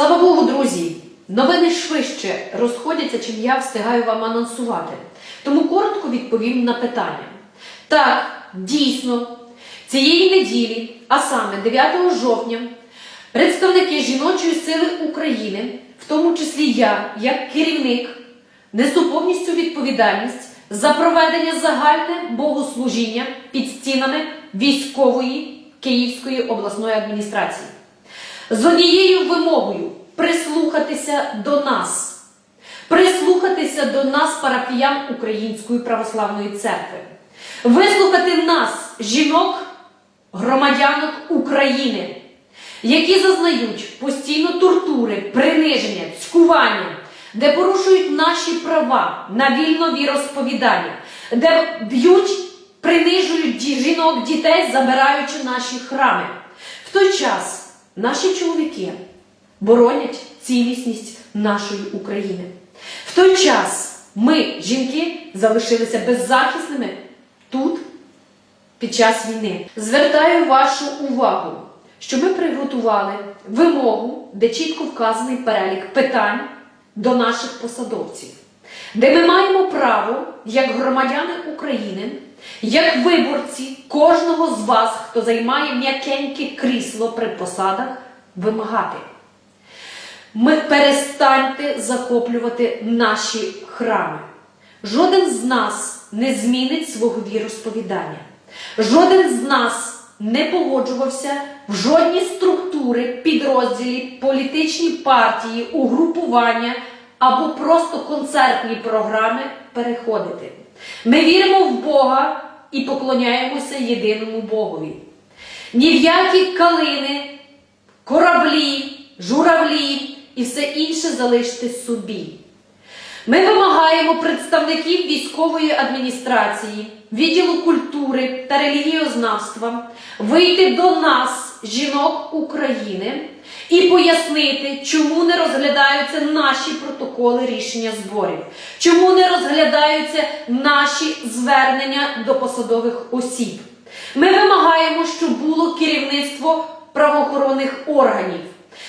Слава Богу, друзі! Новини швидше розходяться, чим я встигаю вам анонсувати. Тому коротко відповім на питання. Так, дійсно, цієї неділі, а саме 9 жовтня, представники жіночої сили України, в тому числі я, як керівник, несу повністю відповідальність за проведення загальне богослужіння під стінами військової Київської обласної адміністрації з однією вимогою прислухатися до нас, прислухатися до нас, парафіян Української православної церкви, вислухати нас, жінок, громадянок України, які зазнають постійно тортури, приниження, цькування, де порушують наші права на вільно віросповідання, де б'ють, принижують жінок, дітей, забираючи наші храми. В той час наші чоловіки боронять цілісність нашої України. В той час ми, жінки, залишилися беззахисними тут під час війни. Звертаю вашу увагу, що ми приготували вимогу, де чітко вказаний перелік питань до наших посадовців, де ми маємо право, як громадяни України, як виборці кожного з вас, хто займає м'якеньке крісло при посадах, вимагати. Ми перестаньте захоплювати наші храми. Жоден з нас не змінить свого віросповідання. Жоден з нас не погоджувався в жодні структури, підрозділі, політичні партії, угрупування або просто концертні програми переходити. Ми віримо в Бога і поклоняємося єдиному Богові. Ні в які калини, кораблі, журавлі і все інше залиште собі. Ми вимагаємо представників військової адміністрації, відділу культури та релігіознавства вийти до нас, жінок України, і пояснити, чому не розглядаються наші протоколи рішення зборів, чому не розглядаються наші звернення до посадових осіб. Ми вимагаємо, щоб було керівництво правоохоронних органів,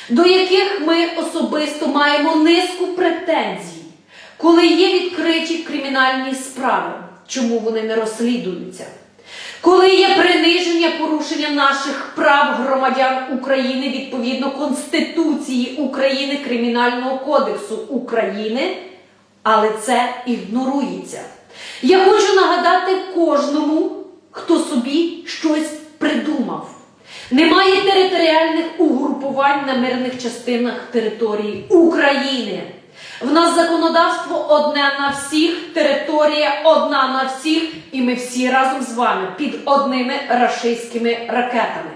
до яких ми особисто маємо низку претензій. Коли є відкриті кримінальні справи, чому вони не розслідуються? Коли є приниження порушення наших прав громадян України відповідно Конституції України Кримінального кодексу України, але це ігнорується. Я хочу нагадати кожному, хто собі щось придумав. Немає територіальних угрупувань на мирних частинах території України. В нас законодавство одне на всіх, територія одна на всіх, і ми всі разом з вами під одними рашистськими ракетами.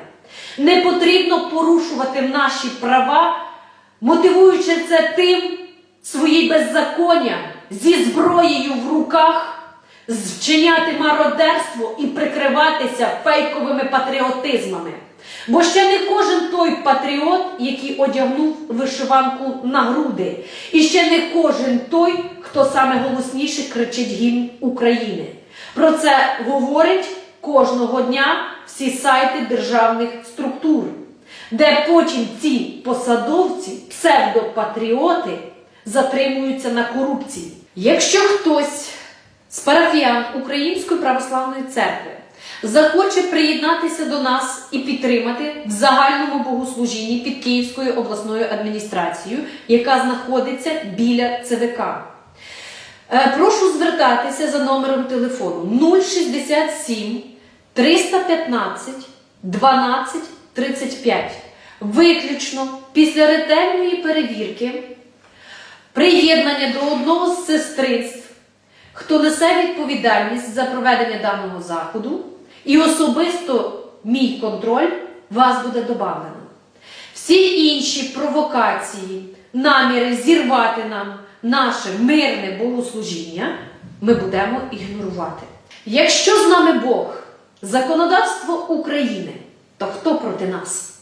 Не потрібно порушувати наші права, мотивуючи це тим свої беззаконня зі зброєю в руках, вчиняти мародерство і прикриватися фейковими патріотизмами. Бо ще не кожен той патріот, який одягнув вишиванку на груди, і ще не кожен той, хто саме голосніше кричить гімн України. Про це говорять кожного дня всі сайти державних структур, де потім ці посадовці, псевдопатріоти, затримуються на корупції. Якщо хтось з парафіян Української православної церкви захоче приєднатися до нас і підтримати в загальному богослужінні під Київською обласною адміністрацією, яка знаходиться біля ЦВК. Е, Прошу звертатися за номером телефону 067 315 12 35. Виключно після ретельної перевірки приєднання до одного з сестринств, хто несе відповідальність за проведення даного заходу, і особисто мій контроль вас буде добавлено. Всі інші провокації, наміри зірвати нам наше мирне богослужіння, ми будемо ігнорувати. Якщо з нами Бог, законодавство України, то хто проти нас?